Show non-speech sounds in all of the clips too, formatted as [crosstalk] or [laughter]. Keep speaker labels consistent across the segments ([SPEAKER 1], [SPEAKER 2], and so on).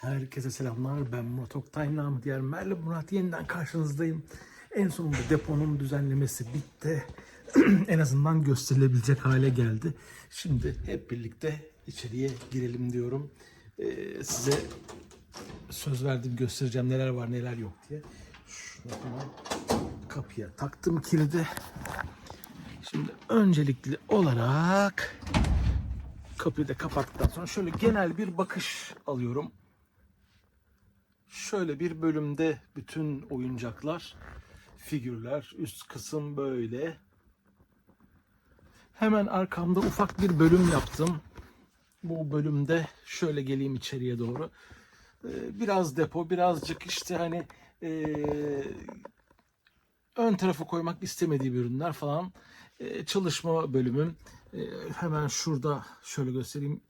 [SPEAKER 1] Herkese selamlar. Ben Murat Oktay namı diğer Merle Murat yeniden karşınızdayım. En sonunda deponun düzenlemesi bitti. [clears throat] en azından gösterilebilecek hale geldi. Şimdi hep birlikte içeriye girelim diyorum. Ee, size söz verdim göstereceğim neler var neler yok diye. Şunu kapıya taktım kilidi. Şimdi öncelikli olarak kapıyı da kapattıktan sonra şöyle genel bir bakış alıyorum. Şöyle bir bölümde bütün oyuncaklar, figürler, üst kısım böyle. Hemen arkamda ufak bir bölüm yaptım. Bu bölümde şöyle geleyim içeriye doğru. Ee, Biraz depo, birazcık işte hani ee, ön tarafa koymak istemediğim ürünler falan. Ee, çalışma bölümüm. Hemen şurada şöyle göstereyim.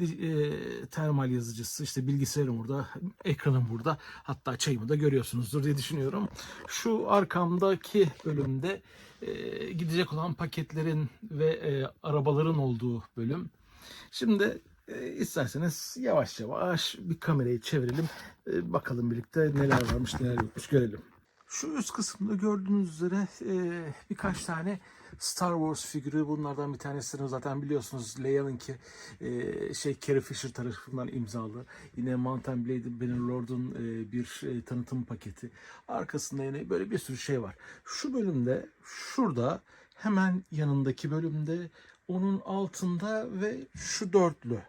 [SPEAKER 1] E, termal yazıcısı, işte bilgisayarım burada, ekranım burada. Hatta çayımı da görüyorsunuzdur diye düşünüyorum. Şu arkamdaki bölümde e, gidecek olan paketlerin ve e, arabaların olduğu bölüm. Şimdi e, isterseniz yavaş yavaş bir kamerayı çevirelim. E, bakalım birlikte neler varmış neler yokmuş görelim. Şu üst kısımda gördüğünüz üzere e, birkaç tane Star Wars figürü bunlardan bir tanesini zaten biliyorsunuz Leia'nınki e, şey Carrie Fisher tarafından imzalı. Yine Mountain Blade Bannerlord'un e, bir e, tanıtım paketi. Arkasında yine böyle bir sürü şey var. Şu bölümde şurada hemen yanındaki bölümde onun altında ve şu dörtlü.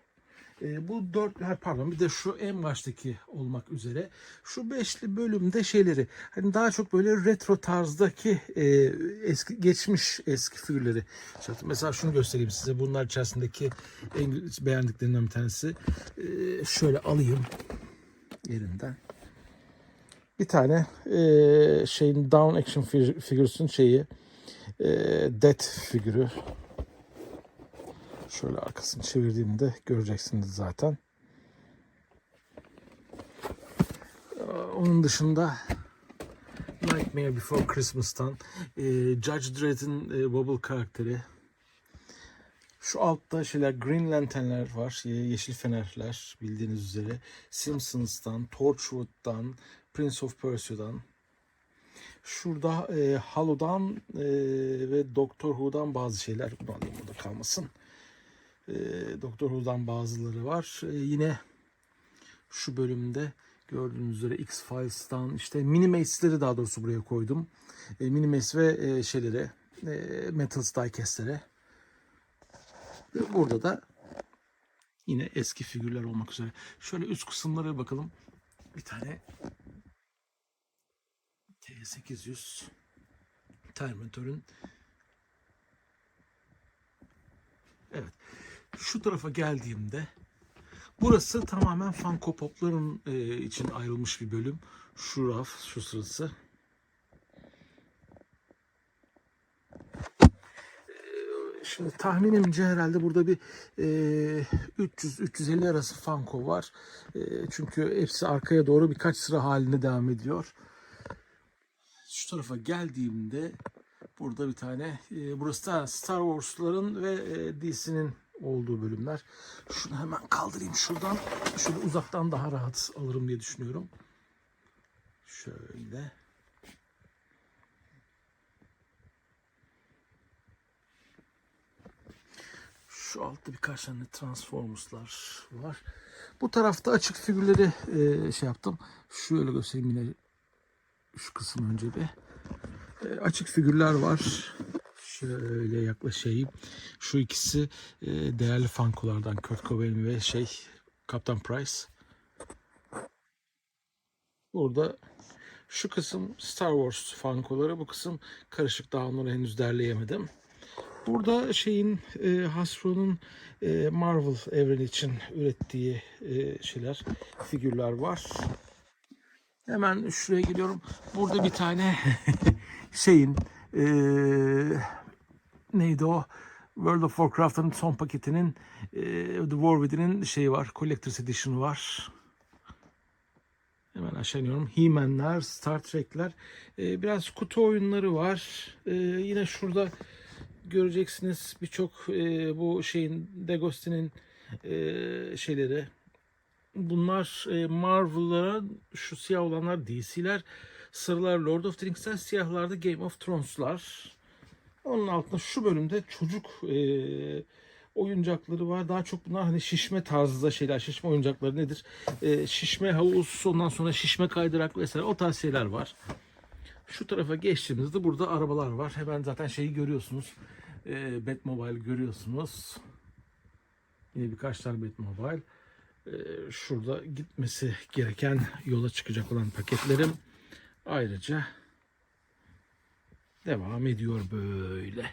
[SPEAKER 1] E, bu dört, ha, pardon bir de şu en baştaki olmak üzere şu beşli bölümde şeyleri hani daha çok böyle retro tarzdaki e, eski geçmiş eski figürleri. Mesela şunu göstereyim size. Bunlar içerisindeki en beğendiklerimden bir tanesi. E, şöyle alayım yerinden. Bir tane e, şeyin down action fig- figürsün şeyi e, death figürü. Şöyle arkasını çevirdiğimde göreceksiniz zaten. Ee, Onun dışında Nightmare Before Christmas'tan e, Judge Dredd'in e, Bubble karakteri. Şu altta şeyler Green Lantern'ler var. ye- Yeşil fenerler bildiğiniz üzere. Simpsons'tan, Torchwood'dan, Prince of Persia'dan. Şurada e, Halo'dan e, ve Doctor Who'dan bazı şeyler. Bunu alayım burada kalmasın. E, Doktor Who'dan bazıları var. E, yine şu bölümde gördüğünüz üzere X-Files'tan işte Minimace'leri daha doğrusu buraya koydum. E, Minimace ve e, şeyleri e, Metals Diecast'lere. Ve burada da yine eski figürler olmak üzere. Şöyle üst kısımlara bakalım. Bir tane T800 Terminator'ın Evet. Şu tarafa geldiğimde burası tamamen Funko Pop'ların e, için ayrılmış bir bölüm. Şu raf, şu sırası. E, Şimdi tahminimce herhalde burada bir e, 300-350 arası Funko var. E, çünkü hepsi arkaya doğru birkaç sıra halinde devam ediyor. Şu tarafa geldiğimde burada bir tane e, burası da Star Wars'ların ve e, DC'nin olduğu bölümler. Şunu hemen kaldırayım şuradan. Şöyle uzaktan daha rahat alırım diye düşünüyorum. Şöyle. Şu altta birkaç tane Transformers'lar var. Bu tarafta açık figürleri e, şey yaptım. Şöyle göstereyim yine şu kısım önce bir. E, açık figürler var. Şöyle yaklaşayım. Şu ikisi e, değerli fankolardan Kurt Cobain ve şey Captain Price. Burada şu kısım Star Wars fankoları, bu kısım karışık daha onları henüz derleyemedim. Burada şeyin e, Hasbro'nun e, Marvel evreni için ürettiği e, şeyler, figürler var. Hemen şuraya geliyorum. Burada bir tane [laughs] şeyin eee, neydi o? World of Warcraft'ın son paketinin eee The War Within'in şeyi var. Collector's Edition'ı var. Hemen aşağı iniyorum. He-Man'ler, Star Trek'ler. Eee, biraz kutu oyunları var. Eee, yine şurada göreceksiniz birçok eee, bu şeyin Degostin'in eee, şeyleri bunlar e, Marvel'lara şu siyah olanlar DC'ler. Sarılar Lord of the Rings'ler, siyahlar da Game of Thrones'lar. Onun altında şu bölümde çocuk e, oyuncakları var. Daha çok bunlar hani şişme tarzında şeyler. Şişme oyuncakları nedir? E, şişme havuz, ondan sonra şişme kaydırak vesaire o tarz şeyler var. Şu tarafa geçtiğimizde burada arabalar var. Hemen zaten şeyi görüyorsunuz. E, Batmobile görüyorsunuz. Yine birkaç tane Batmobile. E, şurada gitmesi gereken yola çıkacak olan paketlerim. Ayrıca devam ediyor böyle.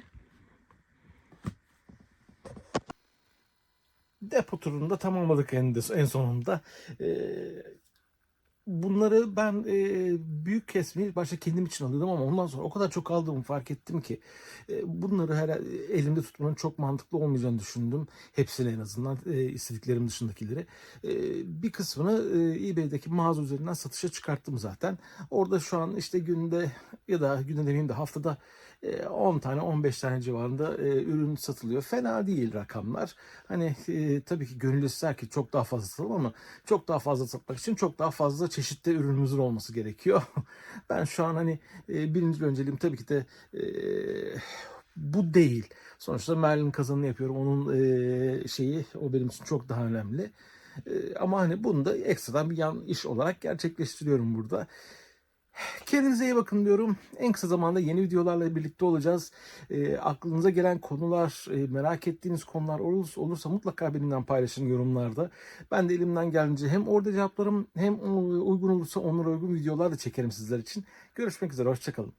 [SPEAKER 1] Depo turunu da tamamladık en, en sonunda. Ee, bunları ben e, büyük kesmeyi başta kendim için alıyordum ama ondan sonra o kadar çok aldığımı fark ettim ki e, bunları her elimde tutmanın çok mantıklı olmayacağını düşündüm. Hepsini en azından e, istediklerim dışındakileri. E, bir kısmını e, eBay'deki mağaza üzerinden satışa çıkarttım zaten. Orada şu an işte günde ya da günde demeyeyim de haftada e, 10 tane 15 tane civarında e, ürün satılıyor. Fena değil rakamlar. Hani e, tabii ki gönül ister ki çok daha fazla satalım ama çok daha fazla satmak için çok daha fazla çeşitli ürünümüzün olması gerekiyor. [laughs] ben şu an hani e, birinci önceliğim tabii ki de e, bu değil. Sonuçta Merlin kazanını yapıyorum. Onun e, şeyi o benim için çok daha önemli. E, ama hani bunu da ekstradan bir yan iş olarak gerçekleştiriyorum burada. Kendinize iyi bakın diyorum. En kısa zamanda yeni videolarla birlikte olacağız. E, aklınıza gelen konular, e, merak ettiğiniz konular olursa, olursa mutlaka benimle paylaşın yorumlarda. Ben de elimden geldiğince hem orada cevaplarım hem uygun olursa onlara uygun videolar da çekerim sizler için. Görüşmek üzere, hoşçakalın.